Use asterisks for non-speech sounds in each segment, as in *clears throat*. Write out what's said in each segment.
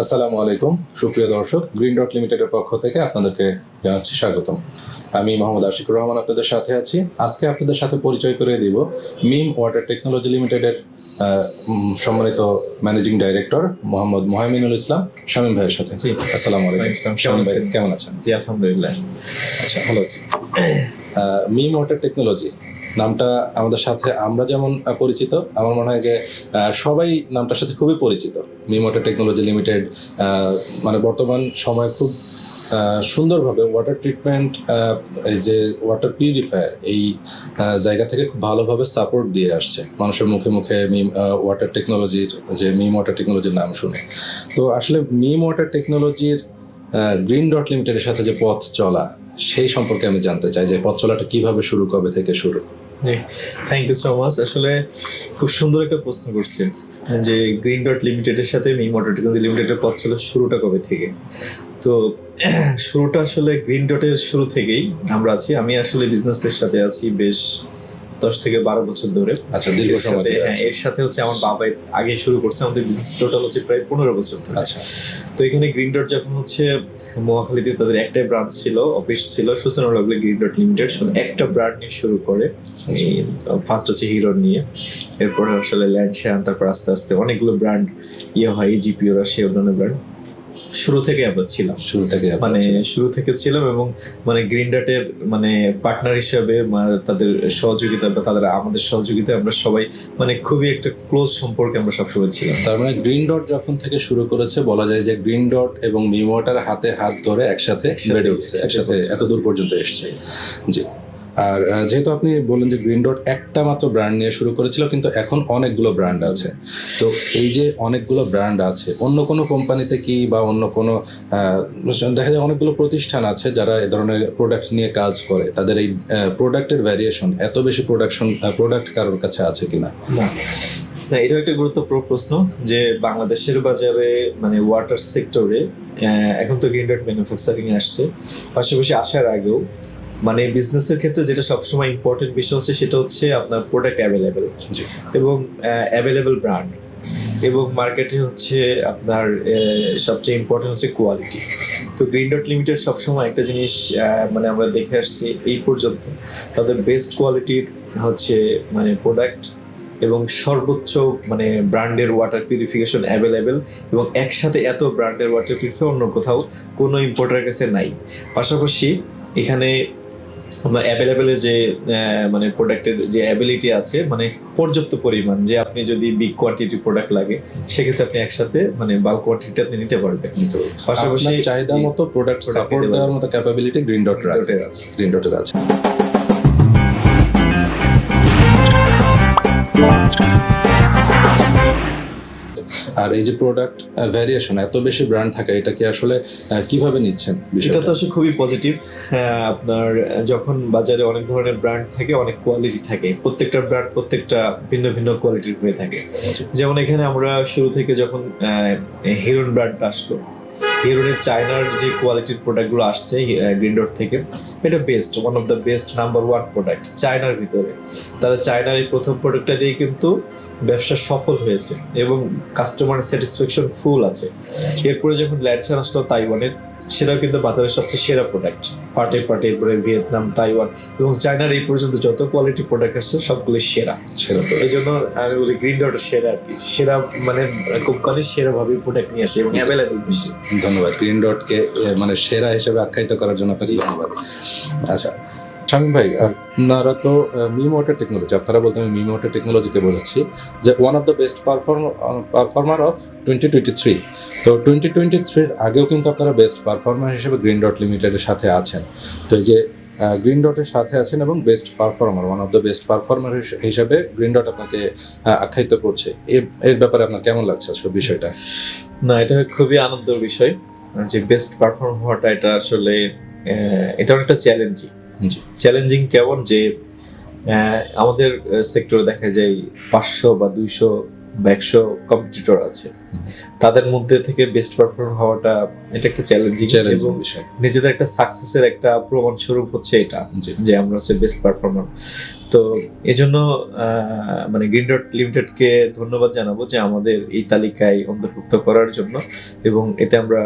আসসালামু আলাইকুম। সুপ্রিয় দর্শক গ্রিন ডট লিমিটেডের পক্ষ থেকে আপনাদেরকে জানাচ্ছি স্বাগতম। আমি মোহাম্মদ আশিকুর রহমান আপনাদের সাথে আছি। আজকে আপনাদের সাথে পরিচয় করে দিব মিম ওয়াটার টেকনোলজি লিমিটেডের সম্মানিত ম্যানেজিং ডাইরেক্টর মোহাম্মদ মোহামিনুল ইসলাম শামীম ভাইয়ের সাথে। জি। আসসালামু আলাইকুম। শামীম ভাই কেমন আছেন? কেমন আছেন? জি আলহামদুলিল্লাহ। আচ্ছা ভালো আছি। মিম ওয়াটার টেকনোলজি নামটা আমাদের সাথে, আমরা যেমন পরিচিত, আমার মনে হয় যে সবাই নামটার সাথে খুবই পরিচিত। মিম ওয়াটার টেকনোলজি লিমিটেড মানে বর্তমান সময়ে খুব সুন্দরভাবে ওয়াটার ট্রিটমেন্ট এই যে ওয়াটার পিউরিফায়ার এই জায়গা থেকে খুব ভালোভাবে সাপোর্ট দিয়ে আসছে। মানুষের মুখে মুখে মিম ওয়াটার টেকনোলজির যে মিম ওয়াটার টেকনোলজির নাম শুনে। তো আসলে মিম ওয়াটার টেকনোলজির গ্রিন ডট লিমিটেডের সাথে যে পথ চলা, সেই সম্পর্কে আমি জানতে চাই যে পথ চলাটা কীভাবে শুরু, কবে থেকে শুরু? থ্যাংক ইউ সো মাচ আসলে খুব সুন্দর একটা প্রশ্ন করছেন যে গ্রিন ডট লিমিটেডের সাথে মি মোটর টেকনোলজি লিমিটেডের পথ ছিল শুরুটা কবে থেকে? তো *clears throat* শুরুটা আসলে গ্রিন ডটের শুরু থেকেই আমরা আছি। আমি আসলে বিজনেসের সাথে আছি বেশ দশ থেকে বারো বছর ধরে। আচ্ছা দীর্ঘ এর সময় হ্যাঁ। এর সাথে হচ্ছে আমার বাবা আগে শুরু করছে আমাদের বিজনেস টোটাল হচ্ছে প্রায় পনেরো বছর ধরে। আচ্ছা। তো এখানে গ্রিন ডট যখন হচ্ছে মহাখালীতে তাদের একটাই ব্রাঞ্চ ছিল অফিস ছিল সূচনা লাগলে গ্রিন ডট লিমিটেড একটা ব্র্যান্ড নিয়ে শুরু করে ফার্স্ট হচ্ছে হিরো নিয়ে। এরপরে আসলে ল্যান্ড ল্যান্ডশান তারপর আস্তে আস্তে অনেকগুলো ব্র্যান্ড ইয়ে হয় জিপিও সে অন্যান্য ব্র্যান্ড শুরু থেকে আমরা ছিলাম। শুরু থেকে মানে শুরু থেকে ছিলাম এবং মানে গ্রিন ডটের মানে পার্টনার হিসাবে তাদের সহযোগিতা বা তাদের আমাদের সহযোগিতা আমরা সবাই মানে খুবই একটা ক্লোজ সম্পর্কে আমরা সবসময় ছিলাম। তার মানে গ্রিন ডট যখন থেকে শুরু করেছে বলা যায় যে গ্রিন ডট এবং মিম ওয়াটার হাতে হাত ধরে একসাথে বেড়ে উঠছে। একসাথে একসাথে এত দূর পর্যন্ত এসছে। জি। আর যেহেতু আপনি বললেন যে গ্রিন ডট একটা মাত্র ব্র্যান্ড নিয়ে শুরু করেছিল, কিন্তু এখন অনেকগুলো ব্র্যান্ড আছে। তো এই যে অনেকগুলো ব্র্যান্ড আছে, অন্য কোনো কোম্পানিতে কি বা অন্য কোনো দেখা যায় অনেকগুলো প্রতিষ্ঠান আছে যারা এ ধরনের প্রোডাক্ট নিয়ে কাজ করে, তাদের এই প্রোডাক্টের ভ্যারিয়েশন এত বেশি প্রোডাকশন প্রোডাক্ট কারোর কাছে আছে কিনা? না। না এটা একটা গুরুত্বপূর্ণ প্রশ্ন যে বাংলাদেশের বাজারে মানে ওয়াটার সেক্টরে এখন তো গ্রিন ডট ম্যানুফ্যাকচারিং আসছে। পাশাপাশি আসার আগেও মানে বিজনেসের ক্ষেত্রে যেটা সবসময় ইম্পর্টেন্ট বিষয় হচ্ছে সেটা হচ্ছে আপনার প্রোডাক্ট অ্যাভেলেবেল এবং অ্যাভেলেবেল ব্র্যান্ড এবং মার্কেটে হচ্ছে আপনার সবচেয়ে ইম্পর্টেন্ট হচ্ছে কোয়ালিটি তো গ্রিন ডট লিমিটেড সবসময় একটা জিনিস মানে আমরা দেখে আসছি এই পর্যন্ত। তাদের বেস্ট কোয়ালিটির হচ্ছে মানে প্রোডাক্ট এবং সর্বোচ্চ মানে ব্র্যান্ডের ওয়াটার পিউরিফিকেশন অ্যাভেলেবেল এবং একসাথে এত ব্র্যান্ডের ওয়াটার পিউরিফায়ার অন্য কোথাও কোনো ইম্পোর্টারের কাছে নাই। পাশাপাশি এখানে আপনার অ্যাভেলেবেলের যে মানে প্রোডাক্টের যে অ্যাবিলিটি আছে মানে পর্যাপ্ত পরিমাণ যে আপনি যদি বিগ কোয়ান্টিটি প্রোডাক্ট লাগে সেক্ষেত্রে আপনি একসাথে মানে বাল্ক কোয়ান্টিটি আপনি নিতে পারবেন। পাশাপাশি চাহিদা মতো প্রোডাক্ট সাপোর্ট দেওয়ার মতো ক্যাপাবিলিটি গ্রিন ডটের আছে। গ্রিন ডটের আছে। আর এই যে প্রোডাক্ট ভ্যারিয়েশন এত বেশি ব্র্যান্ড থাকে এটা কি আসলে কীভাবে নিচ্ছেন এটা তো আসলে খুবই পজিটিভ আপনার যখন বাজারে অনেক ধরনের ব্র্যান্ড থাকে অনেক কোয়ালিটি থাকে। প্রত্যেকটা ব্র্যান্ড প্রত্যেকটা ভিন্ন ভিন্ন কোয়ালিটির হয়ে থাকে। যেমন এখানে আমরা শুরু থেকে যখন হিরোন ব্র্যান্ড আসলো হিরোনের চায়নার যে কোয়ালিটির প্রোডাক্টগুলো আসছে গ্রিন ডট থেকে, এটা best one of the best number one product চায়নার ভিতরে। তারা চায়নার এই প্রথম প্রোডাক্টটা দিয়ে কিন্তু ব্যবসা সফল হয়েছে এবং কাস্টমার স্যাটিসফ্যাকশন ফুল আছে। এরপরে যখন ল্যান্ডসান আসলো তাইওয়ানের সেটাও কিন্তু বাজারের সবচেয়ে সেরা প্রোডাক্ট পার্টে পার্টে এরপরে ভিয়েতনাম তাইওয়ান এবং চায়নার এই পর্যন্ত যত কোয়ালিটি প্রোডাক্ট আসছে সবগুলো সেরা। সেরা। এই জন্য আমি বলি গ্রিন ডট সেরা আর কি। সেরা মানে কোম্পানি সেরাভাবে প্রোডাক্ট নিয়ে আসে এবং অ্যাভেলেবেল বেশি। ধন্যবাদ। গ্রিন ডটকে মানে সেরা হিসেবে আখ্যায়িত করার জন্য আপনাকে ধন্যবাদ। আচ্ছা শামীম ভাই আপনারা তো মিম ওয়াটার টেকনোলজি, আপনারা বলতে আমি মিম ওয়াটার টেকনোলজিকে বোঝাচ্ছি যে one of the best perform performer of twenty twenty three তো টোয়েন্টি টোয়েন্টি থ্রির আগেও কিন্তু আপনারা বেস্ট পারফর্মার হিসেবে গ্রিন ডট লিমিটেডের সাথে আছেন। তো এই যে গ্রিন ডটের সাথে আছেন এবং best performer one of the best performer হিসাবে গ্রিন ডট আপনাকে আখ্যায়িত করছে। এর ব্যাপারে আপনার কেমন লাগছে আসলে বিষয়টা? না, এটা খুবই আনন্দের বিষয়। যে বেস্ট পারফর্ম হওয়াটা এটা আসলে এটা অনেকটা চ্যালেঞ্জিং চ্যালেঞ্জিং কেমন যে আমাদের সেক্টরে দেখা যায় পাঁচশো বা দুইশো বা একশো কম্পিটিটর আছে। তাদের মধ্যে থেকে বেস্ট পারফর্ম হওয়াটা এটা একটা চ্যালেঞ্জিং এবং বিষয়। নিজেদের একটা সাকসেসের একটা প্রমাণ স্বরূপ হচ্ছে এটা যে আমরা হচ্ছে বেস্ট পারফর্মার তো এই জন্য মানে গ্রিন ডট লিমিটেডকে ধন্যবাদ জানাব যে আমাদের এই তালিকায় অন্তর্ভুক্ত করার জন্য এবং এতে আমরা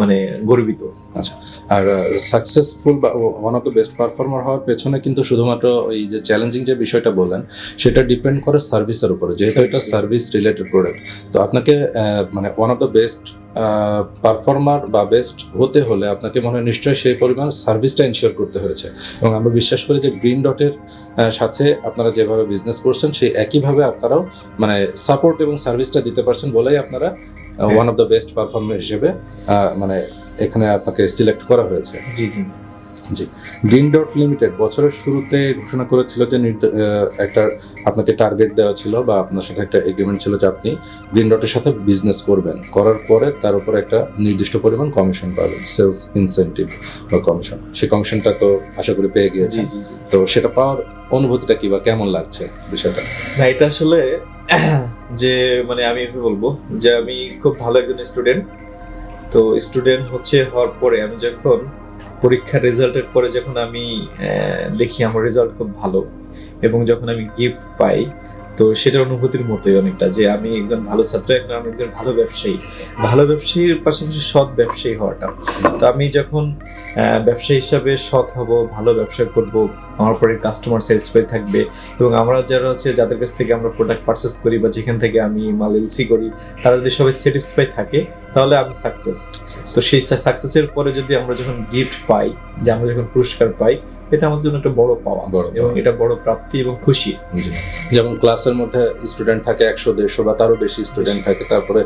মানে গর্বিত। আচ্ছা আর সাকসেসফুল বা one of the best performer হওয়ার পেছনে কিন্তু শুধুমাত্র ওই যে চ্যালেঞ্জিং যে বিষয়টা বললেন সেটা ডিপেন্ড করে সার্ভিসের উপরে যেহেতু এটা সার্ভিস রিলেটেড প্রোডাক্ট তো আপনাকে মানে one of the best performer বা বেস্ট হতে হলে আপনাকে মনে হয় নিশ্চয়ই সেই পরিমাণ সার্ভিসটা এনশিওর করতে হয়েছে। এবং আমরা বিশ্বাস করি যে গ্রিন ডটের সাথে আপনারা যেভাবে বিজনেস করছেন সেই একইভাবে আপনারাও মানে সাপোর্ট এবং সার্ভিসটা দিতে পারছেন বলেই আপনারা one of the best performer হিসেবে মানে এখানে আপনাকে সিলেক্ট করা হয়েছে। জি জি। জি। গ্রিন ডট লিমিটেড বছরের শুরুতে ঘোষণা করেছিল যে একটা আপনাকে টার্গেট দেওয়া ছিল বা আপনার সাথে একটা এগ্রিমেন্ট ছিল যে আপনি গ্রিন ডটের সাথে বিজনেস করবেন। করার পরে তার উপর একটা নির্দিষ্ট পরিমাণ কমিশন পাবেন সেলস ইনসেন্টিভ বা কমিশন সেই কমিশনটা তো আশা করি পেয়ে জি তো সেটা পাওয়ার অনুভূতিটা কি বা কেমন লাগছে বিষয়টা? এটা আসলে যে মানে আমি বলব? যে, আমি খুব ভালো একজন স্টুডেন্ট তো স্টুডেন্ট হচ্ছে হওয়ার পরে আমি যখন পরীক্ষার রেজাল্টের পরে যখন আমি দেখি আমার রেজাল্ট খুব ভালো এবং যখন আমি গিফট পাই তো সেটা অনুভূতির মতোই অনেকটা যে আমি একজন ভালো ছাত্র আমি একজন ভালো ব্যবসায়ী। ভালো ব্যবসায়ীর পাশাপাশি সৎ ব্যবসায়ী হওয়াটা। তো আমি যখন ব্যবসায়ী হিসাবে সৎ হব ভালো ব্যবসা করব আমার পরে কাস্টমার স্যাটিসফাই থাকবে এবং আমরা যারা হচ্ছে যাদের কাছ থেকে আমরা প্রোডাক্ট পারচেস করি বা যেখান থেকে আমি মাল এলসি করি তারা যদি সবাই স্যাটিসফাই থাকে তাহলে আমি সাকসেস তো সেই সাকসেসের পরে যদি আমরা যখন গিফট পাই যে আমরা যখন পুরস্কার পাই এটা আমাদের জন্য একটা বড় পাওয়া এবং এটা বড় প্রাপ্তি এবং খুশি। যেমন ক্লাসের মধ্যে স্টুডেন্ট থাকে একশো দেড়শো বা তারও বেশি স্টুডেন্ট থাকে তারপরে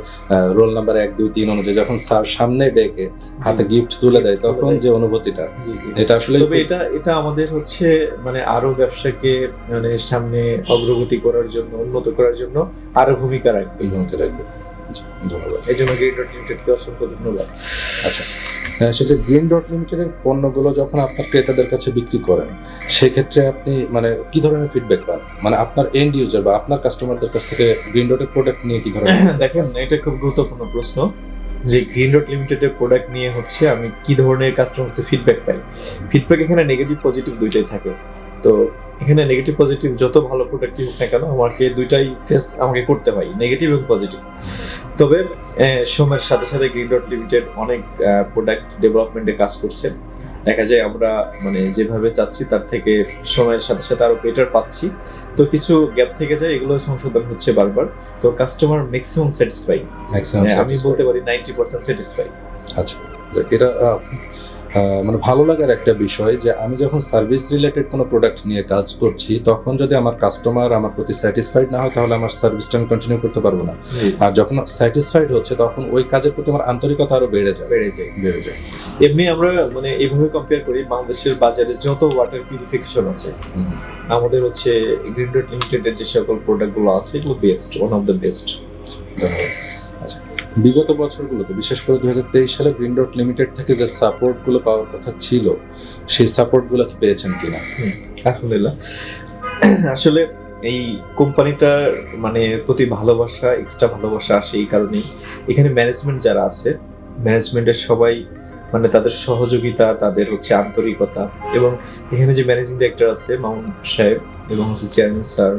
রোল নাম্বার এক দুই তিন অনুযায়ী যখন স্যার সামনে ডেকে হাতে গিফট তুলে দেয় তখন যে অনুভূতিটা এটা আসলে তবে এটা এটা আমাদের হচ্ছে মানে আরও ব্যবসাকে মানে সামনে অগ্রগতি করার জন্য উন্নত করার জন্য আরও ভূমিকা রাখবে। ভূমিকা রাখবে। ধন্যবাদ। এই জন্য গ্রিন ডট লিমিটেডকে অসংখ্য ধন্যবাদ। সেটা গ্রিন ডট লিমিটেডের পণ্যগুলো যখন আপনার ক্রেতাদের কাছে বিক্রি করেন, সেক্ষেত্রে আপনি মানে কি ধরনের ফিডব্যাক পান? মানে আপনার এন্ড ইউজার বা আপনার কাস্টমারদের কাছ থেকে গ্রিন ডটের প্রোডাক্ট নিয়ে কি ধরনের দেখেন, এটা খুব গুরুত্বপূর্ণ প্রশ্ন যে গ্রিন ডট লিমিটেডের প্রোডাক্ট নিয়ে হচ্ছে আমি কি ধরনের কাস্টমার ফিডব্যাক পাই? ফিডব্যাক এখানে নেগেটিভ পজিটিভ দুইটাই থাকে। তো এখানে নেগেটিভ পজিটিভ যত ভালো প্রোডাক্টই হোক না কেন আমাকে দুইটাই ফেস আমাকে করতে হয় নেগেটিভ এবং পজিটিভ তবে সময়ের সাথে সাথে গ্রিন ডট লিমিটেড অনেক প্রোডাক্ট ডেভেলপমেন্টে কাজ করছে। দেখা যায় আমরা মানে যেভাবে চাচ্ছি তার থেকে সময়ের সাথে সাথে আরও বেটার পাচ্ছি। তো কিছু গ্যাপ থেকে যায় এগুলো সংশোধন হচ্ছে বারবার। তো কাস্টমার ম্যাক্সিমাম স্যাটিসফাই আমি বলতে পারি নাইনটি পার্সেন্ট স্যাটিসফাই আচ্ছা এটা মানে ভালো লাগার একটা বিষয় যে আমি যখন সার্ভিস রিলেটেড কোনো প্রোডাক্ট নিয়ে কাজ করছি তখন যদি আমার কাস্টমার আমার প্রতি স্যাটিসফাইড না হয় তাহলে আমার সার্ভিসটা আমি কন্টিনিউ করতে পারব না। আর যখন স্যাটিসফাইড হচ্ছে তখন ওই কাজের প্রতি আমার আন্তরিকতা আরও বেড়ে যায়। বেড়ে যায়। বেড়ে যায়। এমনি আমরা মানে এইভাবে কম্পেয়ার করি বাংলাদেশের বাজারে যত ওয়াটার পিউরিফিকেশন আছে আমাদের হচ্ছে গ্রিন ডট লিমিটেডের যে সকল প্রোডাক্টগুলো আছে এগুলো best one of the best বিগত বছরগুলোতে, বিশেষ করে দুই হাজার তেইশ সালে গ্রিন ডট লিমিটেড থেকে যে সাপোর্টগুলো পাওয়ার কথা ছিল, সেই সাপোর্টগুলো কি পেয়েছেন কিনা? আলহামদুলিল্লাহ। আসলে এই কোম্পানিটার মানে প্রতি ভালোবাসা এক্সট্রা ভালোবাসা আসে এই কারণেই। এখানে ম্যানেজমেন্ট যারা আছে ম্যানেজমেন্টের সবাই মানে তাদের সহযোগিতা, তাদের হচ্ছে আন্তরিকতা এবং এখানে যে ম্যানেজিং ডিরেক্টর আছে মামুন সাহেব এবং হচ্ছে চেয়ারম্যান স্যার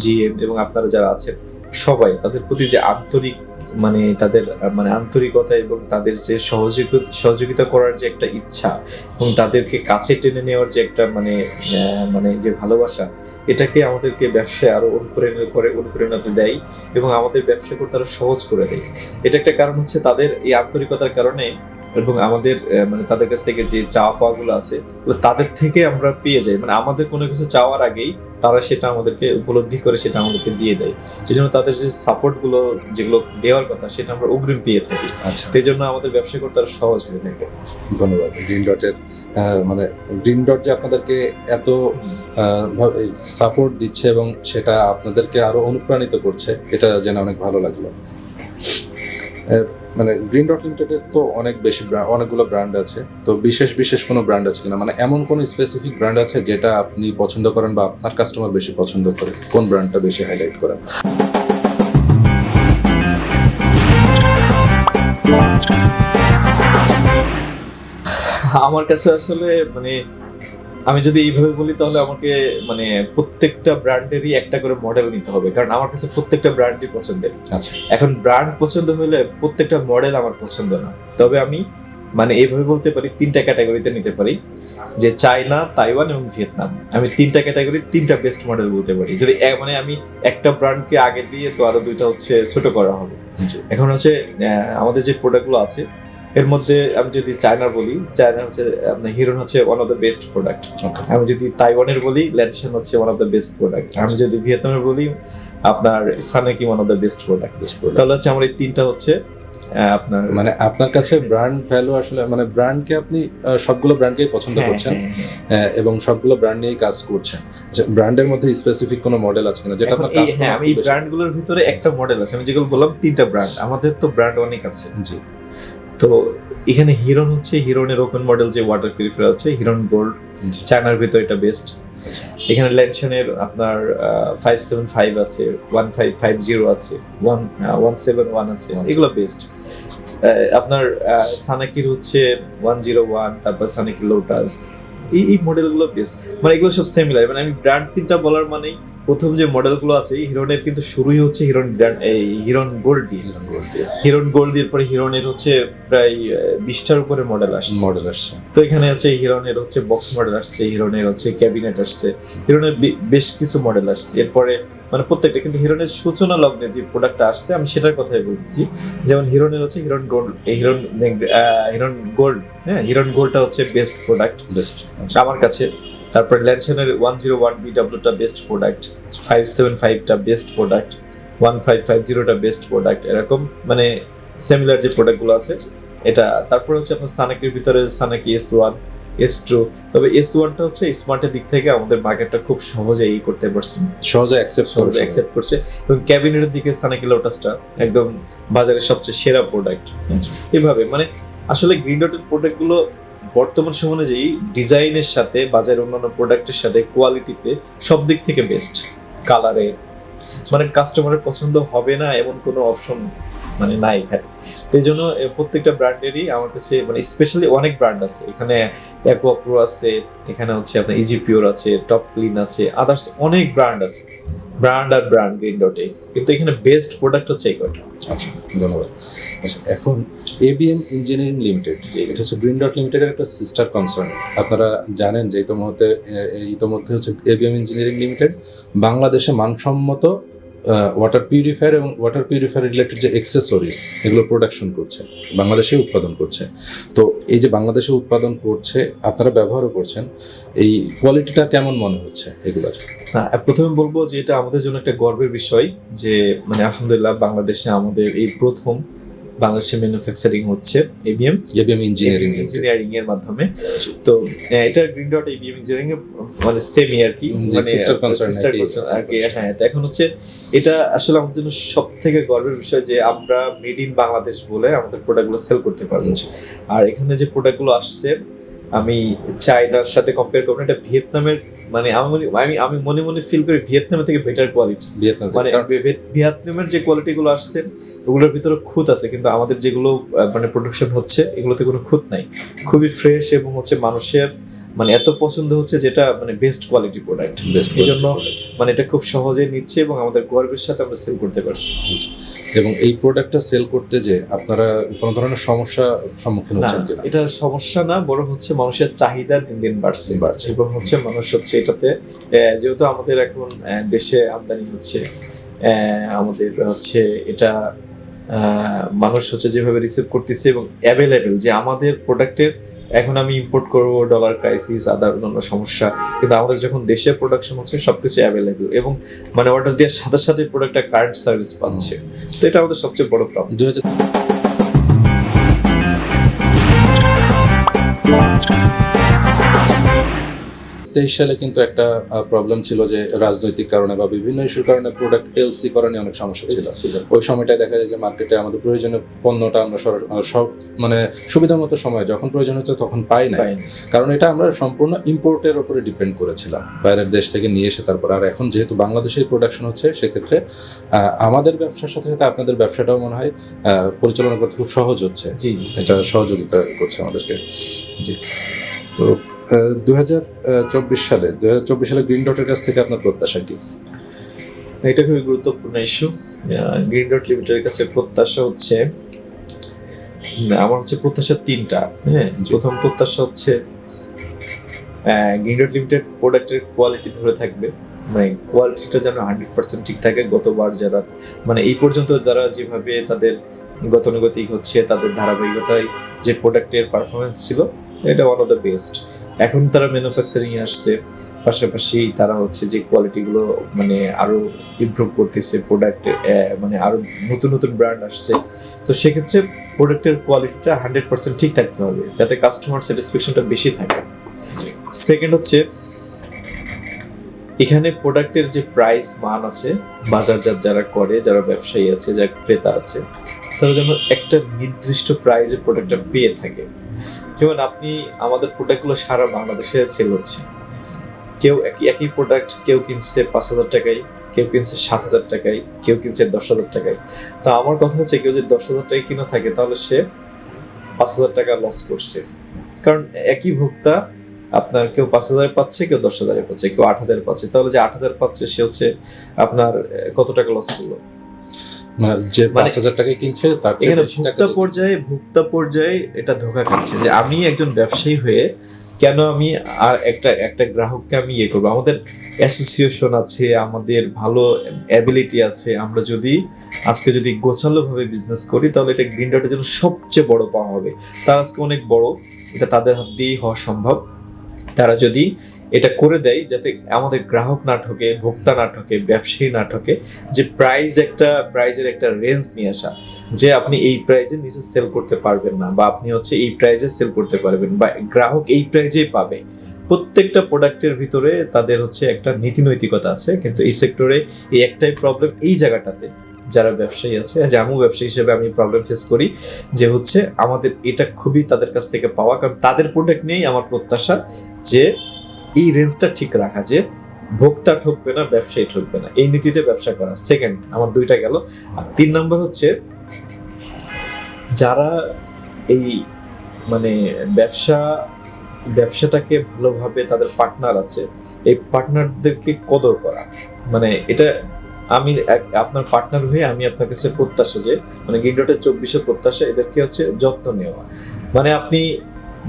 জিএম এবং আপনারা যারা আছেন, সবাই তাদের প্রতি যে আন্তরিক মানে তাদের মানে আন্তরিকতা এবং তাদের যে সহযোগিতা সহযোগিতা করার যে একটা ইচ্ছা এবং তাদেরকে কাছে টেনে নেওয়ার যে একটা মানে মানে যে ভালোবাসা, এটাকে আমাদেরকে ব্যবসায় আরও অনুপ্রেরণা করে অনুপ্রেরণাতে দেয় এবং আমাদের ব্যবসা করতে আরও সহজ করে দেয়। এটা একটা কারণ হচ্ছে তাদের এই আন্তরিকতার কারণে এবং আমাদের মানে তাদের কাছ থেকে যে চাওয়া পাওয়া গুলো আছে তাদের থেকে আমরা পেয়ে যাই। মানে আমাদের কোনো কিছু চাওয়ার আগেই তারা সেটা আমাদেরকে উপলব্ধি করে সেটা আমাদেরকে দিয়ে দেয়। সেই জন্য তাদের যে সাপোর্টগুলো যেগুলো দেওয়ার কথা সেটা আমরা অগ্রিম পেয়ে থাকি। আচ্ছা। সেই জন্য আমাদের ব্যবসা করতে আরও সহজ হয়ে থাকে। ধন্যবাদ। গ্রিন ডটের মানে গ্রিন ডট যে আপনাদেরকে এত সাপোর্ট দিচ্ছে এবং সেটা আপনাদেরকে আরও অনুপ্রাণিত করছে এটা জেনে অনেক ভালো লাগল। মানে গ্রিন ডট লিমিটেডের তো অনেক বেশি অনেকগুলো ব্র্যান্ড আছে। তো বিশেষ বিশেষ কোনো ব্র্যান্ড আছে কিনা? মানে এমন কোনো স্পেসিফিক ব্র্যান্ড আছে যেটা আপনি পছন্দ করেন বা আপনার কাস্টমার বেশি পছন্দ করে? কোন ব্র্যান্ডটা বেশি হাইলাইট করেন আমার কাছে আসলে মানে আমি যদি এইভাবে বলি তাহলে আমাকে মানে প্রত্যেকটা ব্র্যান্ডেরই একটা করে মডেল নিতে হবে। কারণ আমার কাছে প্রত্যেকটা ব্র্যান্ডই পছন্দের। আচ্ছা। এখন ব্র্যান্ড পছন্দ হলে প্রত্যেকটা মডেল আমার পছন্দ না। তবে আমি মানে এইভাবে বলতে পারি তিনটা ক্যাটাগরিতে নিতে পারি। যে চায়না তাইওয়ান এবং ভিয়েতনাম। আমি তিনটা ক্যাটাগরি তিনটা বেস্ট মডেল বলতে পারি। যদি মানে আমি একটা ব্র্যান্ডকে আগে দিয়ে তো আরও দুইটা হচ্ছে ছোট করা হবে। এখন হচ্ছে আমাদের যে প্রোডাক্টগুলো আছে এর মধ্যে আমি যদি চায়না বলি চায়না হচ্ছে আপনার হিরোন হচ্ছে one of the best product আমি যদি তাইওয়ানের বলি ল্যানশন হচ্ছে one of the best product আমি যদি ভিয়েতনামের বলি আপনার সানেকি one of the best product তাহলে হচ্ছে আমার এই তিনটা হচ্ছে আপনার মানে আপনার কাছে ব্র্যান্ড ভ্যালু আসলে মানে ব্র্যান্ডকে আপনি সবগুলো ব্র্যান্ডকেই পছন্দ হ্যাঁ, করছেন হ্যাঁ, হ্যাঁ। এবং সবগুলো ব্র্যান্ড নিয়েই কাজ করছেন। ব্র্যান্ডের মধ্যে স্পেসিফিক কোনো মডেল আছে কিনা যেটা আপনার কাস্টমার আমি এই ব্র্যান্ডগুলোর ভিতরে একটা মডেল আছে। আমি যেগুলো বললাম তিনটা ব্র্যান্ড আমাদের তো ব্র্যান্ড অনেক আছে। জি। তো এখানে হিরন হচ্ছে হিরনের ওপেন মডেল যে ওয়াটার পিউরিফায়ার আছে হিরন গোল্ড চায়নার ভিতরে এটা বেস্ট। এখানে ল্যানশনের আপনার ফাইভ সেভেন ফাইভ আছে ওয়ান ফাইভ ফাইভ জিরো আছে ওয়ান ওয়ান সেভেন ওয়ান আছে, এগুলো বেস্ট আপনার সানাকির হচ্ছে ওয়ান জিরো ওয়ান তারপর সানাকির লোটাস এই এই মডেলগুলো বেস্ট মানে এগুলো সব সিমিলার মানে আমি ব্র্যান্ড তিনটা বলার মানেই প্রথম যে মডেলগুলো আছে হিরনের কিন্তু শুরুই হচ্ছে হিরন ব্র্যান্ড এই হিরন গোল্ড দিয়ে। হিরন গোল্ড দিয়ে। হিরন গোল্ড দিয়ে পরে হিরনের হচ্ছে প্রায় বিশটার উপরে মডেল আসছে। মডেল আসছে। তো এখানে আছে হিরনের হচ্ছে বক্স মডেল আসছে হিরনের হচ্ছে ক্যাবিনেট আসছে। হিরনের বেশ কিছু মডেল আসছে। এরপরে মানে প্রত্যেকটা কিন্তু হিরনের সূচনা লগ্নে যে প্রোডাক্টটা আসছে আমি সেটার কথাই বলছি। যেমন হিরনের হচ্ছে হিরন গোল্ড হিরন আহ, হিরন গোল্ড হ্যাঁ? হিরন গোল্ডটা হচ্ছে বেস্ট প্রোডাক্ট বেস্ট আমার কাছে তারপরে ল্যানসনের ওয়ান জিরো ওয়ান বিডাব্লিউটা best product five seven ফাইভটা best product one five five জিরোটা best product এরকম। মানে সিমিলার যে প্রোডাক্টগুলো আছে এটা তারপরে হচ্ছে আপনার সানাকির ভিতরে সানাকি এস ওয়ান এস টু তবে এস ওয়ানটা হচ্ছে স্মার্টের দিক থেকে আমাদের মার্কেটটা খুব সহজে ই করতে পারছে। সহজে অ্যাকসেপ্ট সহজে অ্যাকসেপ্ট করছে। এবং ক্যাবিনেটের দিকে সানাকি লোটাসটা একদম বাজারের সবচেয়ে সেরা প্রোডাক্ট আচ্ছা। এভাবে মানে আসলে গ্রিন ডটের প্রোডাক্টগুলো বর্তমান সময় অনুযায়ী ডিজাইনের সাথে বাজারের অন্যান্য প্রোডাক্টের সাথে কোয়ালিটিতে সব দিক থেকে বেস্ট কালারে মানে কাস্টমারের পছন্দ হবে না এমন কোনো অপশন মানে নাই এখানে। তো এই জন্য প্রত্যেকটা ব্র্যান্ডেরই আমার কাছে মানে স্পেশালি অনেক ব্র্যান্ড আছে। এখানে অ্যাকোয়া প্রো আছে এখানে হচ্ছে আপনার ইজি পিওর আছে টপ ক্লিন আছে আদার্স অনেক ব্র্যান্ড আছে। ব্র্যান্ড আর ব্র্যান্ড গ্রিন ডটে কিন্তু এখানে বেস্ট প্রোডাক্ট হচ্ছে এই কটা আচ্ছা ধন্যবাদ। আচ্ছা এখন এবিএম ইঞ্জিনিয়ারিং লিমিটেড। এটা হচ্ছে গ্রিন ডট লিমিটেডের একটা সিস্টার কনসার্ন আপনারা জানেন যে ইতোমধ্যে ইতোমধ্যে হচ্ছে এবিএম ইঞ্জিনিয়ারিং লিমিটেড বাংলাদেশে মানসম্মত ওয়াটার পিউরিফায়ার এবং ওয়াটার পিউরিফায়ার রিলেটেড যে এক্সেসরিজ এগুলো প্রোডাকশন করছে, বাংলাদেশে উৎপাদন করছে। তো এই যে বাংলাদেশে উৎপাদন করছে, আপনারা ব্যবহারও করছেন, এই কোয়ালিটিটা কেমন মনে হচ্ছে এগুলোর? প্রথমে বলব যে এটা আমাদের জন্য একটা গর্বের বিষয় যে মানে আলহামদুলিল্লাহ বাংলাদেশে আমাদের এই প্রথম বাংলাদেশে ম্যানুফ্যাকচারিং হচ্ছে এবিএম এবিএম ইঞ্জিনিয়ারিং ইঞ্জিনিয়ারিং এর। মাধ্যমে। তো এটা গ্রিন ডট এবিএম ইঞ্জিনিয়ারিং মানে সেমি আর কি? যে মানে sister আর কি। concern আর কি হ্যাঁ তো এখন হচ্ছে এটা আসলে আমাদের জন্য সব থেকে গর্বের বিষয় যে আমরা মেড ইন বাংলাদেশ বলে আমাদের প্রোডাক্টগুলো সেল করতে পারব। আর এখানে যে প্রোডাক্টগুলো আসছে আমি চায়নার সাথে কম্পেয়ার করব এটা ভিয়েতনামের মানে আমি মনে- আমি আমি মনে মনে ফিল করি ভিয়েতনামের থেকে বেটার কোয়ালিটি ভিয়েতনাম মানে ভিয়েতনামের যে কোয়ালিটি গুলো আসছে ওগুলোর ভিতরে খুঁত আছে কিন্তু আমাদের যেগুলো মানে প্রোডাকশন হচ্ছে এগুলোতে কোনো খুঁত নাই। খুবই ফ্রেশ এবং হচ্ছে মানুষের মানে এত পছন্দ হচ্ছে যেটা মানে বেস্ট কোয়ালিটি প্রোডাক্ট বেস্ট এই জন্য মানে এটা খুব সহজে নিচ্ছে এবং আমাদের গর্বের সাথে আমরা সেল করতে পারছি। এবং এই প্রোডাক্টটা সেল করতে যে আপনারা কোনো ধরনের সমস্যা সম্মুখীন হচ্ছেন কিনা? এটা সমস্যা না বরং হচ্ছে মানুষের চাহিদা দিন দিন বাড়ছে। বাড়ছে। এবং হচ্ছে মানুষ হচ্ছে এটাতে যেহেতু আমাদের এখন দেশে আমদানি হচ্ছে আমাদের হচ্ছে এটা আহ, মানুষ হচ্ছে যেভাবে রিসিভ করতেছে এবং অ্যাভেলেবেল যে আমাদের প্রোডাক্টের এখন আমি ইম্পোর্ট করব ডলার ক্রাইসিস আদার অন্যান্য সমস্যা। কিন্তু আমাদের যখন দেশে প্রোডাকশন হচ্ছে, সবকিছু অ্যাভেলেবেল এবং মানে অর্ডার দেওয়ার সাথে সাথে প্রোডাক্টটা কারেন্ট সার্ভিস পাচ্ছে। তো এটা আমাদের সবচেয়ে বড় প্রবলেম তেইশ সালে কিন্তু একটা প্রবলেম ছিল যে রাজনৈতিক কারণে বা বিভিন্ন ইস্যুর কারণে প্রোডাক্ট এলসি করা নিয়ে অনেক সমস্যা ছিল। ওই সময়টায় দেখা যায় যে মার্কেটে আমাদের প্রয়োজনীয় পণ্যটা আমরা সব মানে সুবিধা মতো সময় যখন প্রয়োজন হচ্ছে তখন পাই না কারণ এটা আমরা সম্পূর্ণ ইম্পোর্টের উপরে ডিপেন্ড করেছিলাম। বাইরের দেশ থেকে নিয়ে এসে তারপর আর এখন যেহেতু বাংলাদেশের প্রোডাকশন হচ্ছে সেক্ষেত্রে আমাদের ব্যবসার সাথে সাথে আপনাদের ব্যবসাটাও মনে হয় পরিচালনা করতে খুব সহজ হচ্ছে। এটা সহযোগিতা করছে আমাদেরকে। জি। তো দু হাজার চব্বিশ সালে দু হাজার চব্বিশ সালে গ্রিন ডটের কাছ থেকে আপনার প্রত্যাশা কি? এটা খুবই গুরুত্বপূর্ণ ইস্যু গ্রিন ডট লিমিটেডের কাছে প্রত্যাশা হচ্ছে আমার হচ্ছে প্রত্যাশা তিনটা হ্যাঁ? প্রথম প্রত্যাশা হচ্ছে গ্রিন ডট লিমিটেড প্রোডাক্টের কোয়ালিটি ধরে থাকবে। মানে কোয়ালিটিটা যেন হান্ড্রেড পার্সেন্ট ঠিক থাকে গতবার যারা মানে এই পর্যন্ত যারা যেভাবে তাদের গতানুগতিক হচ্ছে তাদের ধারাবাহিকতায় যে প্রোডাক্টের পারফরমেন্স ছিল এটা ওয়ান অফ দ্য বেস্ট এখন তারা ম্যানুফ্যাকচারিং আসছে, পাশাপাশি তারা হচ্ছে যে কোয়ালিটিগুলো মানে আরও ইমপ্রুভ করতেছে প্রোডাক্ট মানে আরও নতুন নতুন ব্র্যান্ড আসছে। তো সেক্ষেত্রে প্রোডাক্টের কোয়ালিটিটা হান্ড্রেড পার্সেন্ট ঠিক থাকতে হবে, যাতে কাস্টমার স্যাটিসফ্যাকশনটা বেশি থাকে। সেকেন্ড হচ্ছে, এখানে প্রোডাক্টের যে প্রাইস মান আছে, বাজারজাত যারা করে, যারা ব্যবসায়ী আছে, যারা ক্রেতা আছে, তারা যেন একটা নির্দিষ্ট প্রাইজে প্রোডাক্টটা পেয়ে থাকে। যেমন আপনি আমাদের প্রোডাক্টগুলো সারা বাংলাদেশে সেল হচ্ছে। কেউ একই একই প্রোডাক্ট কেউ কিনছে পাঁচ হাজার টাকায়, কেউ কিনছে সাত হাজার টাকায়, কেউ কিনছে দশ হাজার টাকায়। তো আমার কথা হচ্ছে, কেউ যদি দশ হাজার টাকায় কিনে থাকে, তাহলে সে পাঁচ হাজার টাকা লস করছে। কারণ একই ভোক্তা, আপনার কেউ পাঁচ হাজারে পাচ্ছে, কেউ দশ হাজারে পাচ্ছে, কেউ আট হাজারে পাচ্ছে। তাহলে যে আট হাজার পাচ্ছে, সে হচ্ছে আপনার কত টাকা লস করল? মানে যে মানে পাঁচ হাজার টাকায় কিনছে তার চেয়ে ভোক্তা পর্যায়ে ভোক্তা পর্যায়ে এটা ধোকা খাচ্ছে যে আমি একজন ব্যবসায়ী হয়ে কেন আমি আর একটা একটা গ্রাহককে আমি ইয়ে করব? আমাদের অ্যাসোসিয়েশন আছে আমাদের ভালো অ্যাবিলিটি আছে। আমরা যদি আজকে যদি গোছালো ভাবে বিজনেস করি তাহলে এটা গ্রিন ডটের জন্য সবচেয়ে বড় পাওয়া হবে। তার আজকে অনেক বড় এটা তাদের হাত দিয়েই হওয়া সম্ভব। তারা যদি এটা করে দেয় যাতে আমাদের গ্রাহক না ঠকে, ভোক্তা না ঠকে, ব্যবসায়ী না ঠকে, যে প্রাইস একটা প্রাইজের একটা রেঞ্জ নিয়ে আসা, যে আপনি এই প্রাইজে নিচে সেল করতে পারবেন না বা আপনি হচ্ছে এই প্রাইজে সেল করতে পারবেন বা গ্রাহক এই প্রাইজেই পাবে। প্রত্যেকটা প্রোডাক্টের ভিতরে তাদের হচ্ছে একটা নীতি নৈতিকতা আছে, কিন্তু এই সেক্টরে এই একটাই প্রবলেম এই জায়গাটাতে যারা ব্যবসায়ী আছে, যে আমিও ব্যবসায়ী হিসেবে আমি প্রবলেম ফেস করি, যে হচ্ছে আমাদের এটা খুবই তাদের কাছ থেকে পাওয়া, কারণ তাদের প্রোডাক্ট নিয়েই আমার প্রত্যাশা যে এই রেঞ্জটা ঠিক রাখা যে ভোক্তা ঠকবে না, ব্যবসায়ী ঠকবে না। এই নীতিতে ব্যবসা করা। সেকেন্ড আমার দুইটা গেল। আর তিন নম্বর হচ্ছে, যারা এই মানে ব্যবসা, ব্যবসাটাকে ভালোভাবে তাদের পার্টনার আছে, এই পার্টনারদেরকে কদর করা। মানে এটা আমি আপনার পার্টনার হয়ে আমি আপনার কাছে প্রত্যাশা যে মানে গ্রিনডটের চব্বিশে প্রত্যাশা, এদেরকে হচ্ছে যত্ন নেওয়া। মানে আপনি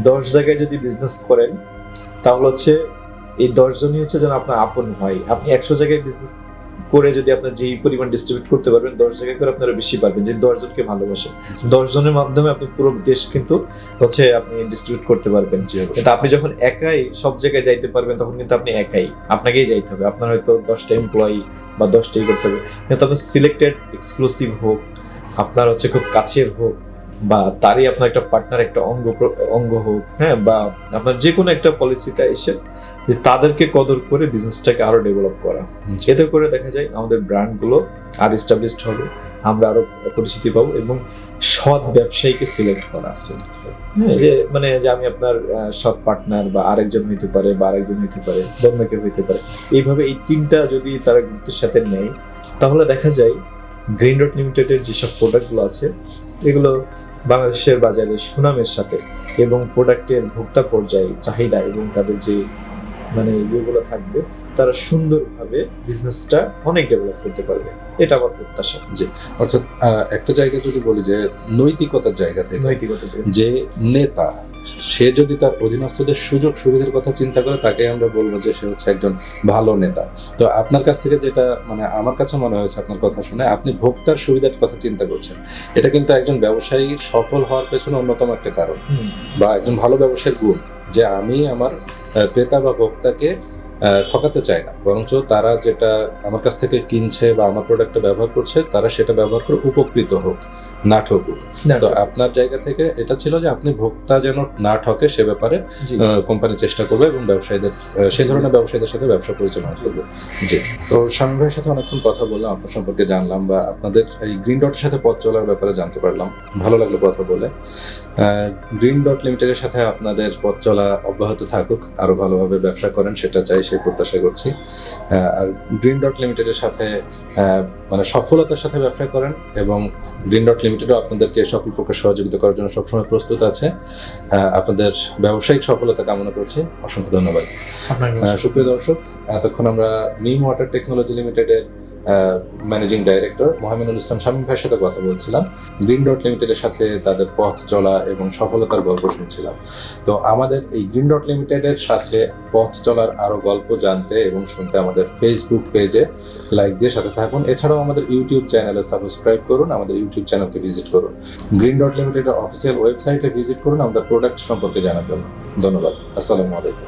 দশ জায়গায় যদি বিজনেস করেন, তাহলে হচ্ছে এই দশ জনই হচ্ছে যেন আপনার আপন হয়। আপনি একশো জায়গায় বিজনেস করে যদি আপনার যেই পরিমাণ ডিস্ট্রিবিউট করতে পারবেন দশ জায়গায় করে আপনারা বেশি পারবেন যে দশ জনকে ভালোবাসে। দশ জনের মাধ্যমে আপনি পুরো দেশ কিন্তু হচ্ছে আপনি ডিস্ট্রিবিউট করতে পারবেন। কিন্তু আপনি যখন একাই সব জায়গায় যাইতে পারবেন তখন কিন্তু আপনি একাই। আপনাকেই যাইতে হবে। আপনার হয়তো দশটা এমপ্লয়ি বা দশটাই করতে হবে। কিন্তু আপনি সিলেক্টেড এক্সক্লুসিভ হোক আপনার হচ্ছে খুব কাছের হোক বা তারই আপনার একটা পার্টনার একটা অঙ্গ অঙ্গ হোক হ্যাঁ বা আপনার যে কোনো একটা পলিসিতে এসে যে তাদেরকে কদর করে বিজনেসটাকে আরও ডেভেলপ করা। এতে করে দেখা যায় আমাদের ব্র্যান্ডগুলো আর এস্টাবলিশড হবে আমরা আরও পরিচিতি পাবো এবং সৎ ব্যবসায়ীকে সিলেক্ট করা আছে। হ্যাঁ, যে মানে যে আমি আপনার সৎ পার্টনার বা আরেকজন হইতে পারে বা আরেকজন হইতে পারে বন্য কেউ হইতে পারে এইভাবে এই তিনটা যদি তারা গুরুত্বের সাথে নেয় তাহলে দেখা যায় গ্রিন ডট লিমিটেডের যেসব প্রোডাক্টগুলো আছে এগুলো বাংলাদেশের বাজারে সুনামের সাথে এবং প্রোডাক্টের ভোক্তা পর্যায়ে চাহিদা এবং তাদের যে মানে ইয়েগুলো থাকবে তারা সুন্দরভাবে বিজনেসটা অনেক ডেভেলপ করতে পারবে। এটা আমার প্রত্যাশা। যে অর্থাৎ একটা জায়গা যদি বলি যে নৈতিকতার জায়গা থেকে নৈতিকতা যে নেতা সে যদি তার অধীনস্থদের সুযোগ সুবিধার কথা চিন্তা করে তাকে আমরা বলব যে সে হচ্ছে একজন ভালো নেতা। তো আপনার কাছ থেকে যেটা মানে আমার কাছে মনে হয়েছে আপনার কথা শুনে আপনি ভোক্তার সুবিধার কথা চিন্তা করছেন। এটা কিন্তু একজন ব্যবসায়ী সফল হওয়ার পেছনে অন্যতম একটা কারণ বা একজন ভালো ব্যবসায়ীর গুণ যে আমি আমার ক্রেতা বা ভোক্তাকে ঠকাতে চাই না। বরঞ্চ তারা যেটা আমার কাছ থেকে কিনছে বা আমার প্রোডাক্টটা ব্যবহার করছে তারা সেটা ব্যবহার করে উপকৃত হোক না ঠকুক। তো আপনার জায়গা থেকে এটা ছিল যে আপনি ভোক্তা যেন না ঠকে সে ব্যাপারে কোম্পানি চেষ্টা করবে এবং ব্যবসায়ীদের সেই ধরনের ব্যবসায়ীদের সাথে ব্যবসা পরিচালনা করবে। জি। তো স্বামী ভাইয়ের সাথে অনেকক্ষণ কথা বললাম আপনার সম্পর্কে জানলাম বা আপনাদের এই গ্রিন ডটের সাথে পথ চলার ব্যাপারে জানতে পারলাম। ভালো লাগল কথা বলে। গ্রিন ডট লিমিটেডের সাথে আপনাদের পথ চলা অব্যাহত থাকুক আরও ভালোভাবে ব্যবসা করেন সেটা চাই সেই প্রত্যাশা করছি। আর গ্রিন ডট লিমিটেডের সাথে মানে সফলতার সাথে ব্যবসা করেন এবং গ্রিন ডট লিমিটেডও আপনাদেরকে সকল প্রকার সহযোগিতা করার জন্য সবসময় প্রস্তুত আছে। আপনাদের ব্যবসায়িক সফলতা কামনা করছি। অসংখ্য ধন্যবাদ। সুপ্রিয় দর্শক এতক্ষণ আমরা নিম ওয়াটার টেকনোলজি লিমিটেডের ম্যানেজিং ডাইরেক্টর মোহামিনুল ইসলাম শামীম ভাইয়ের সাথে কথা বলছিলাম। গ্রিন ডট লিমিটেডের সাথে তাদের পথ চলা এবং সফলতার গল্প শুনছিলাম। তো আমাদের এই গ্রিন ডট লিমিটেডের সাথে পথ চলার আরও গল্প জানতে এবং শুনতে আমাদের ফেসবুক পেজে লাইক দিয়ে সাথে থাকুন। এছাড়াও আমাদের ইউটিউব চ্যানেলে সাবস্ক্রাইব করুন, আমাদের ইউটিউব চ্যানেলকে ভিজিট করুন। গ্রিন ডট লিমিটেডের অফিসিয়াল ওয়েবসাইটে ভিজিট করুন আমাদের প্রোডাক্ট সম্পর্কে জানার জন্য। ধন্যবাদ। আসসালামু আলাইকুম।